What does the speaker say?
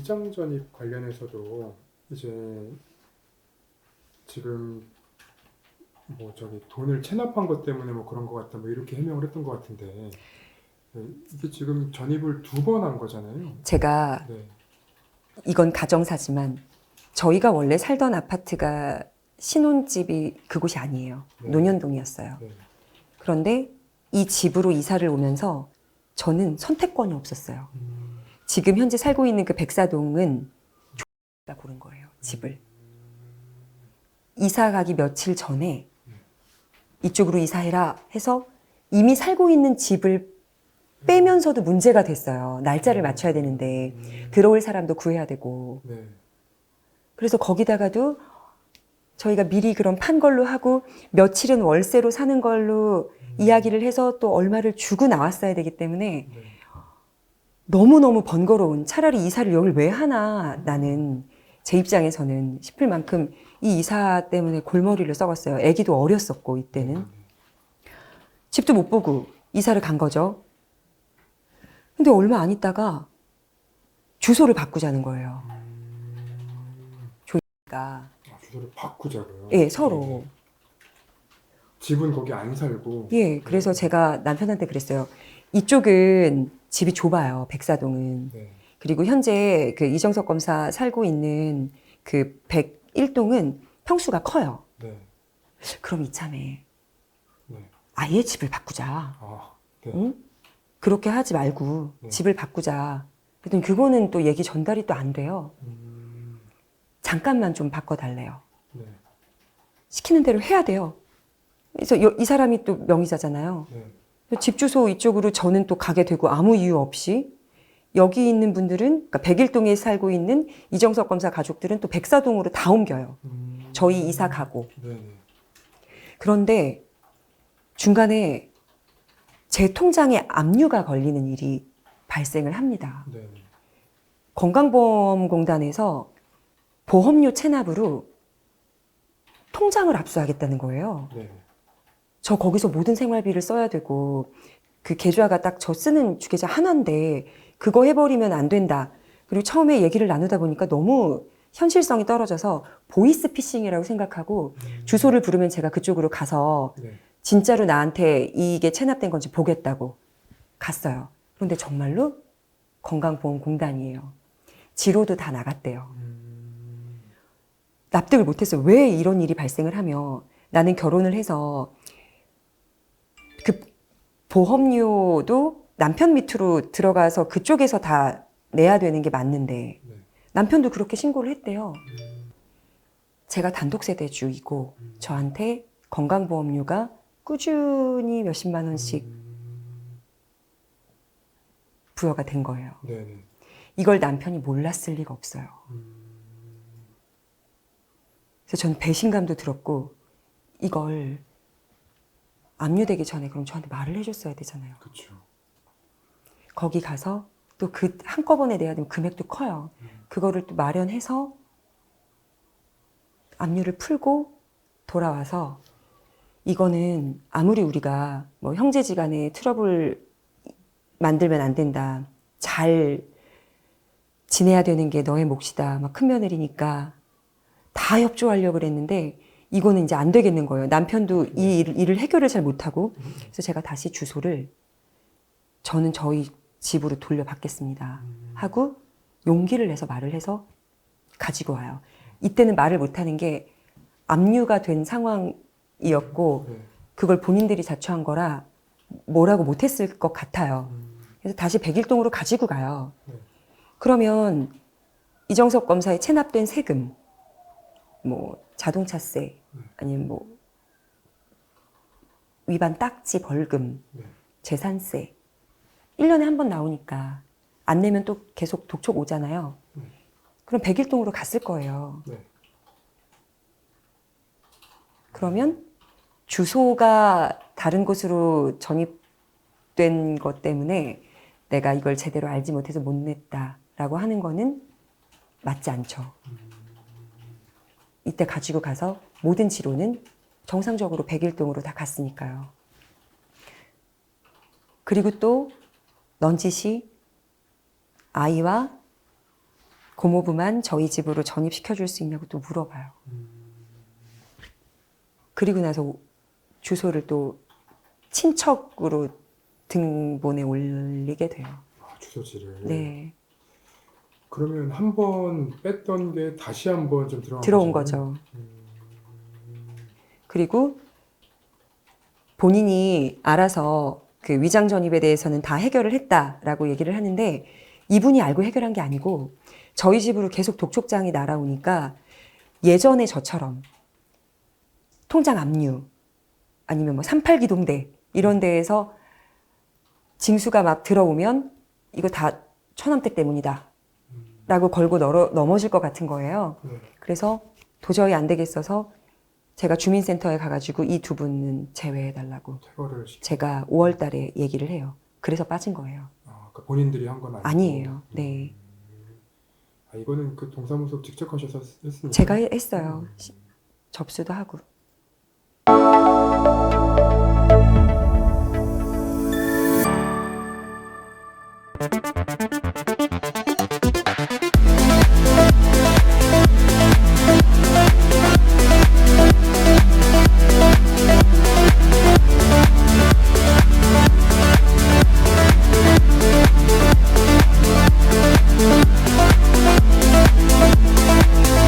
위장 전입 관련해서도 이제 지금 뭐 저기 돈을 체납한 것 때문에 뭐 그런 것 같다 뭐 이렇게 해명을 했던 것 같은데 네, 이게 지금 전입을 두 번 한 거잖아요. 제가 네. 이건 가정사지만 저희가 원래 살던 아파트가 신혼집이 그곳이 아니에요. 네. 논현동이었어요. 네. 그런데 이 집으로 이사를 오면서 저는 선택권이 없었어요. 음, 지금 현재 살고 있는 그 백사동은 가 고른 거예요. 집을. 이사 가기 며칠 전에 이쪽으로 이사해라 해서 이미 살고 있는 집을 빼면서도 문제가 됐어요. 날짜를 맞춰야 되는데 들어올 사람도 구해야 되고. 네. 그래서 거기다가도 저희가 미리 그런 판 걸로 하고 며칠은 월세로 사는 걸로 이야기를 해서 또 얼마를 주고 나왔어야 되기 때문에 네. 너무너무 번거로운 차라리 이사를 여길 왜 하나 나는 제 입장에서는 싶을 만큼 이 이사 때문에 골머리를 썩었어요. 아기도 어렸었고 이때는 집도 못 보고 이사를 간 거죠. 근데 얼마 안 있다가 주소를 바꾸자는 거예요. 조이가 아, 주소를 바꾸자고요. 예 서로 집은 거기 안 살고. 예 그래서 제가 남편한테 그랬어요. 이쪽은 집이 좁아요 백사동은 네. 그리고 현재 그 이정석 검사 살고 있는 그 101동은 평수가 커요. 네. 그럼 이참에 네. 아예 집을 바꾸자. 아, 네. 응? 그렇게 하지 말고 네. 집을 바꾸자. 그랬더니 그거는 또 얘기 전달이 또 안 돼요. 음, 잠깐만 좀 바꿔달래요. 네. 시키는 대로 해야 돼요. 그래서 여- 이 사람이 또 명의자잖아요. 네. 집 주소 이쪽으로 저는 또 가게 되고 아무 이유 없이 여기 있는 분들은 그러니까 백일동에 살고 있는 이정석 검사 가족들은 또 백사동으로 다 옮겨요. 음, 저희 이사 가고. 네. 네. 그런데 중간에 제 통장에 압류가 걸리는 일이 발생을 합니다. 네. 건강보험공단에서 보험료 체납으로 통장을 압수하겠다는 거예요. 네. 저 거기서 모든 생활비를 써야 되고 그 계좌가 딱 저 쓰는 주계좌 하나인데 그거 해버리면 안 된다. 그리고 처음에 얘기를 나누다 보니까 너무 현실성이 떨어져서 보이스 피싱이라고 생각하고 주소를 부르면 제가 그쪽으로 가서 네. 진짜로 나한테 이게 체납된 건지 보겠다고 갔어요. 그런데 정말로 건강보험공단이에요. 지로도 다 나갔대요. 음, 납득을 못했어요. 왜 이런 일이 발생을 하며 나는 결혼을 해서 그 보험료도 남편 밑으로 들어가서 그쪽에서 다 내야 되는 게 맞는데 네. 남편도 그렇게 신고를 했대요. 제가 단독 세대주이고 저한테 건강보험료가 꾸준히 몇십만 원씩 부여가 된 거예요. 네. 네. 이걸 남편이 몰랐을 리가 없어요. 그래서 저는 배신감도 들었고 이걸 압류되기 전에 그럼 저한테 말을 해줬어야 되잖아요. 그렇죠. 거기 가서 또 그 한꺼번에 내야 되면 금액도 커요. 그거를 또 마련해서 압류를 풀고 돌아와서 이거는 아무리 우리가 뭐 형제지간에 트러블 만들면 안 된다. 잘 지내야 되는 게 너의 몫이다. 막 큰 며느리니까 다 협조하려고 그랬는데 이거는 이제 안 되겠는 거예요. 남편도 이 일- 일을 해결을 잘 못하고 그래서 제가 다시 주소를 저는 저희 집으로 돌려받겠습니다. 하고 용기를 내서 말을 해서 가지고 와요. 이때는 말을 못하는 게 압류가 된 상황이었고 네. 그걸 본인들이 자초한 거라 뭐라고 못했을 것 같아요. 그래서 다시 백일동으로 가지고 가요. 네. 그러면 이정석 검사에 체납된 세금, 뭐 자동차세, 아니면 뭐 위반 딱지 벌금, 네. 재산세, 1년에 한 번 나오니까 안 내면 또 계속 독촉 오잖아요. 네. 그럼 백일동으로 갔을 거예요. 네. 그러면 주소가 다른 곳으로 전입된 것 때문에 내가 이걸 제대로 알지 못해서 못 냈다라고 하는 거는 맞지 않죠. 이때 가지고 가서 모든 지로는 정상적으로 백일동으로 다 갔으니까요. 그리고 또 넌지시 아이와 고모부만 저희 집으로 전입시켜 줄 수 있냐고 또 물어봐요. 음, 그리고 나서 주소를 또 친척으로 등본에 올리게 돼요. 아, 주소지를. 네. 그러면 한 번 뺐던 게 다시 한 번 좀 들어간 들어온 거죠? 음, 그리고 본인이 알아서 그 위장 전입에 대해서는 다 해결을 했다라고 얘기를 하는데 이분이 알고 해결한 게 아니고 저희 집으로 계속 독촉장이 날아오니까 예전에 저처럼 통장 압류 아니면 뭐 38기동대 이런 데에서 징수가 막 들어오면 이거 다 처남댁 때문이다 라고 걸고 넘어, 넘어질 것 같은 거예요. 네. 그래서 도저히 안 되겠어서 제가 주민센터에 가가지고 이 두 분은 제외해달라고 퇴거를 시... 제가 5월 달에 얘기를 해요. 그래서 빠진 거예요. 아, 그러니까 본인들이 한 건 아니고. 아니에요. 네. 아, 이거는 그 동사무소 직접 하셔서 했으니까. 제가 했어요. 시- 접수도 하고.